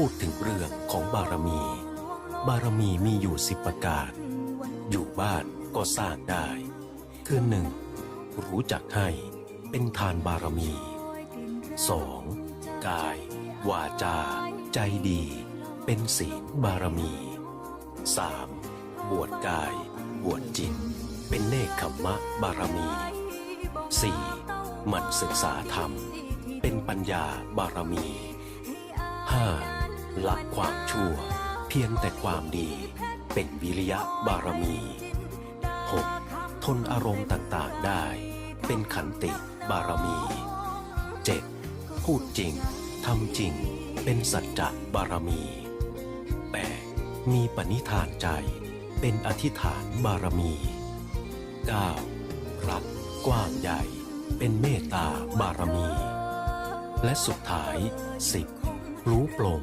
พูดถึงเรื่องของบารมี บารมีมีอยู่สิบประการ อยู่บ้านก็สร้างได้ คือหนึ่งรู้จักให้เป็นทานบารมี 2. กาย วาจา ใจดี เป็นศีลบารมี 3. บวชกาย บวชจิต เป็นเนคขมะบารมี 4. หมั่นศึกษาธรรม เป็นปัญญาบารมี 5. ละความชั่ว เพียงแต่ความดีเป็นวิริยะบารมี 6. ทนอารมณ์ต่างๆได้ เป็นขันติบารมี 7. พูดจริงทำจริง เป็นสัจจะบารมี 8. มีปณิธานใจ เป็นอธิษฐานบารมี 9. รักกว้างใหญ่ เป็นเมตตาบารมี และสุดท้าย 10. รู้โปร่ง